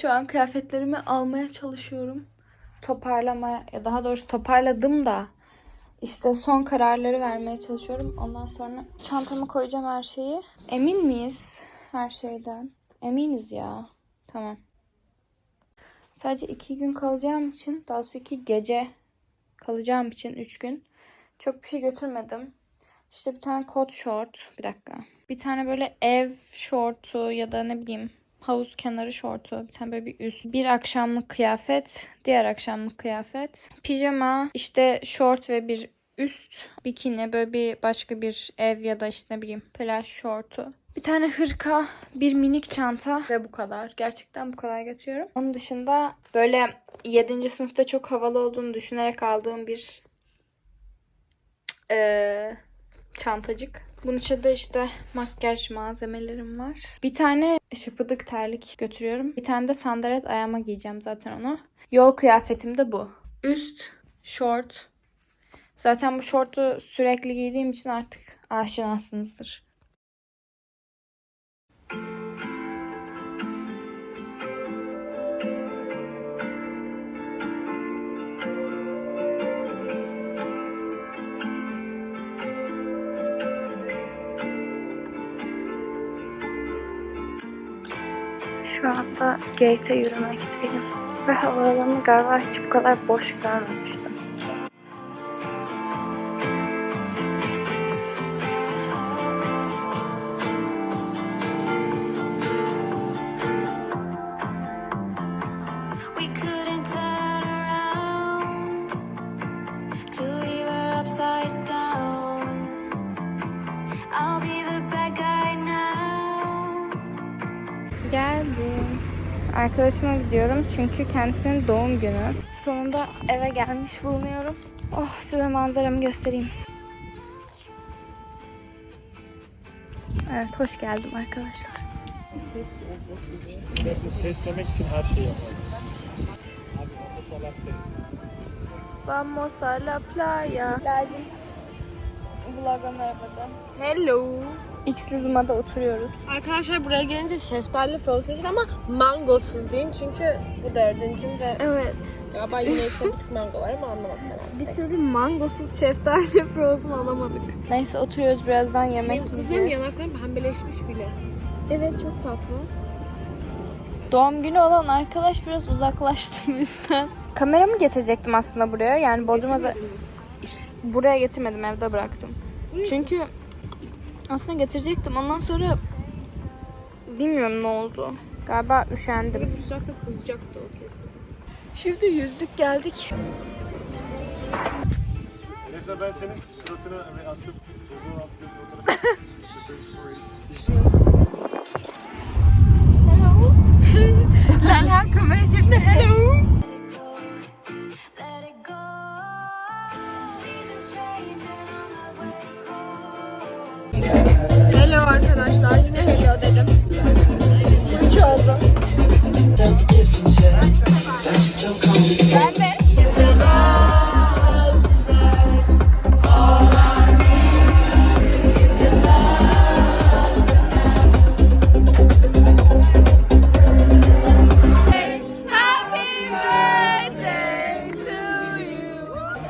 Şu an kıyafetlerimi almaya çalışıyorum. Toparlamaya ya daha doğrusu toparladım da işte son kararları vermeye çalışıyorum. Ondan sonra çantama koyacağım her şeyi. Emin miyiz her şeyden? Eminiz ya. Tamam. Sadece iki gün kalacağım için, daha sonra iki gece kalacağım için üç gün çok bir şey götürmedim. İşte bir tane kot short. Bir dakika. Bir tane böyle ev şortu ya da ne bileyim havuz kenarı şortu. Bir tane böyle bir üst. Bir akşamlık kıyafet. Diğer akşamlık kıyafet. Pijama. işte şort ve bir üst. Bikini. Böyle bir başka bir ev ya da işte ne bileyim plaj şortu. Bir tane hırka, bir minik çanta ve bu kadar. Gerçekten bu kadar götürüyorum. Onun dışında böyle 7. sınıfta çok havalı olduğunu düşünerek aldığım bir eee, çantacık. Bunun içinde işte makyaj malzemelerim var. Bir tane şıpıdık terlik götürüyorum. Bir tane de sandalet ayağıma giyeceğim zaten onu. Yol kıyafetim de bu. Üst, şort. Zaten bu şortu sürekli giydiğim için artık aşinasınızdır. Anda gate'e yürümekteyim. Ve havaalanı galiba hiç bu kadar boş görmemiştim. Arkadaşıma gidiyorum çünkü kendisinin doğum günü. Sonunda eve gelmiş bulunuyorum. Oh size manzaramı göstereyim. Evet hoş geldim arkadaşlar. Seslemek için her şeyi. Abi ses. Vamos a la playa. Lacım. Vlog'a merhaba. Hello. X'li Zuma'da oturuyoruz. Arkadaşlar buraya gelince şeftali frozen için ama mangosuz deyin çünkü bu dördüncüm ve Evet. galiba yine işte bir tık mango var ama anlamadım ben. Bir türlü mangosuz şeftali frozen alamadık. Neyse oturuyoruz birazdan yemek Kızım yiyeceğiz. yanaklarım pembeleşmiş bile. Evet çok tatlı. Doğum günü olan arkadaş biraz uzaklaştı bizden. Kameramı getirecektim aslında buraya. Yani Bodrum'a za- buraya getirmedim evde bıraktım. Çünkü aslında getirecektim. Ondan sonra bilmiyorum ne oldu. Galiba üşendim. Sıcakta kızacaktı o kesin. Şimdi yüzdük geldik. Neyse ben senin suratını ve atıp Hello. Lalha kamera çekti. Hello.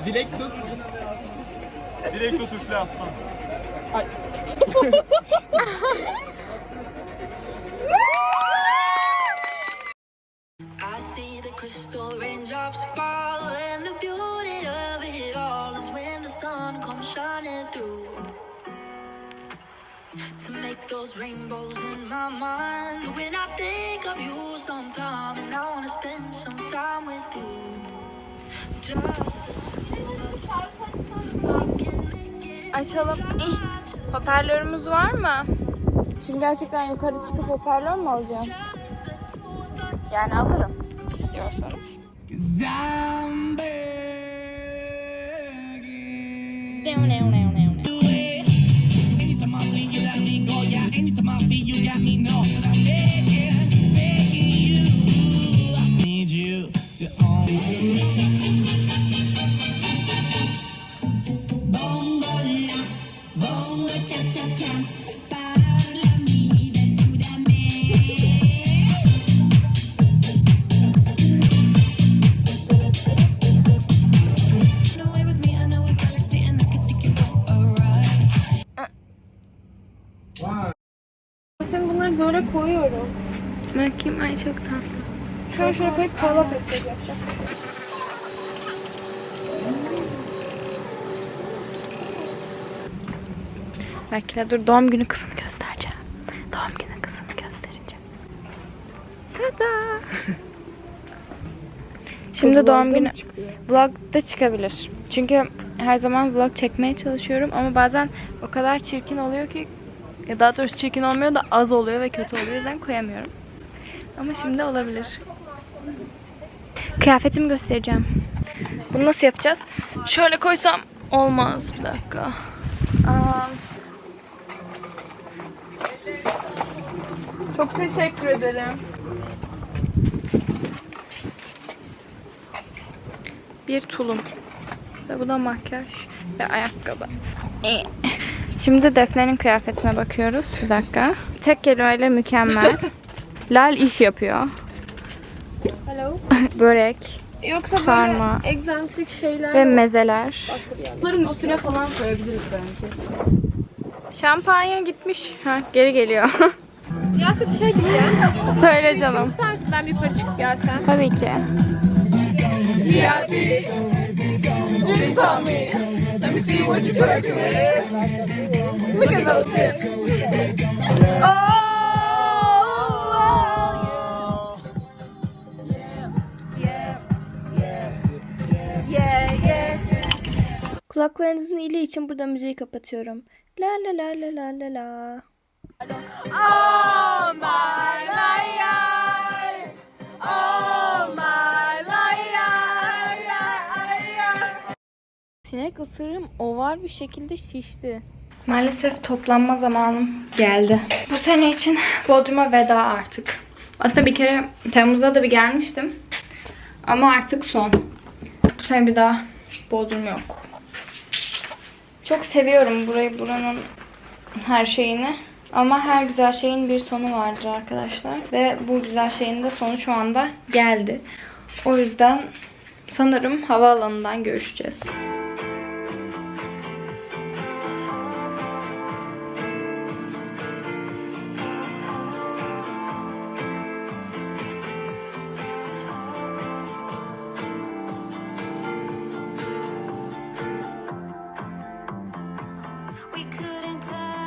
Dilek tut. Dilek tut üfle aslan. I see the crystal raindrops fall, and the beauty of it all is when the sun comes shining through. To make those rainbows in my mind, when I think of you sometime, and I wanna spend some time with you. Just Açalım. İh. Hoparlörümüz var mı? Şimdi gerçekten yukarı çıkıp hoparlör mü alacağım? Yani alırım istiyorsanız. Anytime Bakayım ay çok tatlı. Şöyle şöyle koyup parlak yapacağım. Belki dur doğum günü kısmını göstereceğim. Doğum günü kısmını göstereceğim. Tada! Şimdi doğum günü vlogda çıkabilir. Çünkü her zaman vlog çekmeye çalışıyorum ama bazen o kadar çirkin oluyor ki ya daha doğrusu çirkin olmuyor da az oluyor ve kötü oluyor. O yüzden koyamıyorum. Ama şimdi olabilir. Kıyafetimi göstereceğim. Bunu nasıl yapacağız? Şöyle koysam olmaz. Bir dakika. Aa, Çok teşekkür ederim. Bir tulum. Ve bu da makyaj ve ayakkabı. Ee. Şimdi Defne'nin kıyafetine bakıyoruz. Bir dakika. Tek kelimeyle mükemmel. Lal iş yapıyor. Hello. Börek Yoksa Sarma. böyle egzantrik şeyler ve var. mezeler. Bunların üstüne falan koyabiliriz bence. Şampanya gitmiş. Ha, geri geliyor. Yasin bir şey diyeceğim. Söyle canım. Tutar mısın ben bir yukarı çıkıp gelsem? Tabii ki. Kulaklarınızın iyiliği için burada müziği kapatıyorum. La la la la la la la. Sinek ısırım oval bir şekilde şişti. Maalesef toplanma zamanım geldi. Bu sene için Bodrum'a veda artık. Aslında bir kere Temmuz'da da bir gelmiştim. Ama artık son. Bu sene bir daha Bodrum yok. Çok seviyorum burayı, buranın her şeyini. Ama her güzel şeyin bir sonu vardır arkadaşlar. Ve bu güzel şeyin de sonu şu anda geldi. O yüzden sanırım havaalanından görüşeceğiz. we couldn't tell